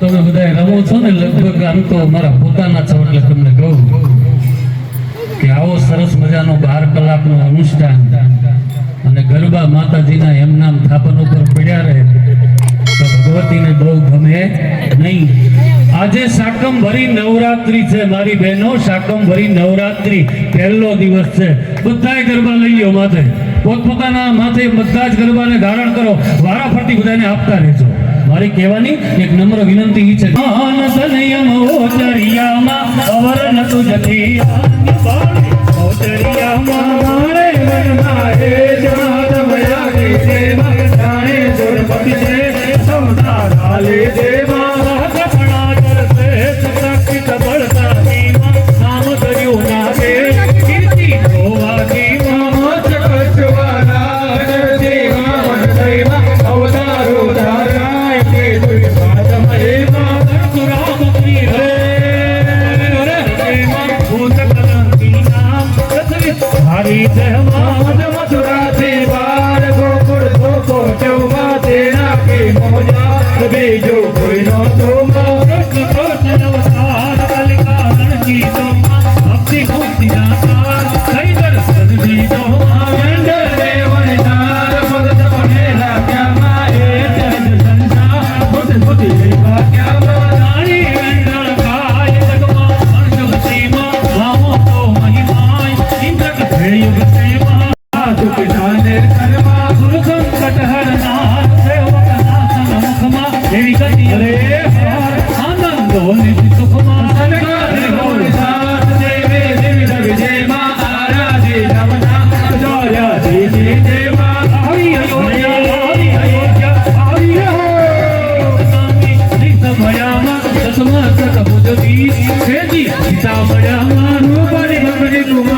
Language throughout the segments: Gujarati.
તમે બધા રમો છો ને, લગભગ આમ તો મારા પોતાના છો, એટલે તમને કહું કે આવો સરસ મજાનો બાર કલાકનો અનુષ્ઠાન અને ગરબા માતાજીના એમ નામ થાપન ઉપર પડ્યા રહે, તો ભગવતીને બહુ ગમે નહીં. આજે શાકંભરી નવરાત્રી છે, મારી બહેનો શાકંભરી નવરાત્રી પહેલો દિવસ છે. બધાય ગરબા લઈ લો માથે. પોતપોતાના માથે બધા જ ગરબાને ધારણ કરો, વારા ફરતી બધાને આપતા રહેજો. મારી કહેવાની એક નમ્ર વિનંતી છે. માન તનયમ ઓચરિયામાં, અવર નતુ ઓચરિયામાં મારે મનમાં એ જાત મયાની છે મગજાણે દુર્પતિ છે સમતા ડાલે દેવા हरी मोज मथुरा से बार गोकुल गोको चौबा तेरा के मोजा भी जो ભુજતી છેદી સીતા મળ્યા મારું ભગરી કુમાર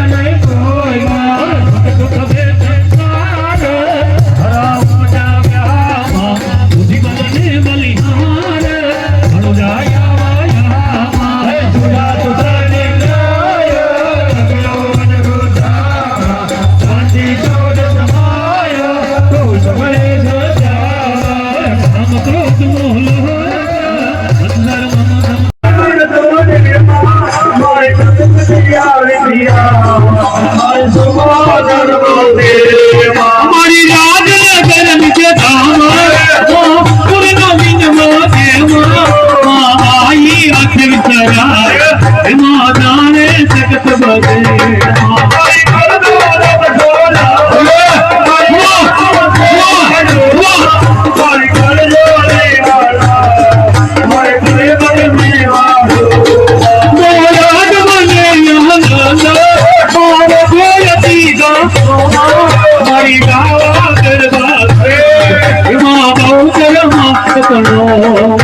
Hello.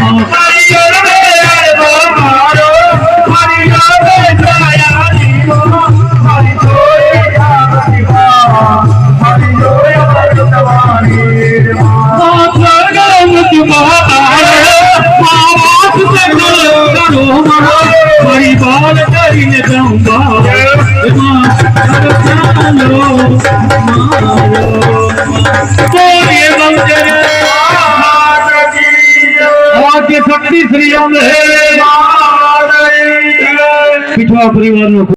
શક્તિ શ્રી પીઠવા પરિવારનો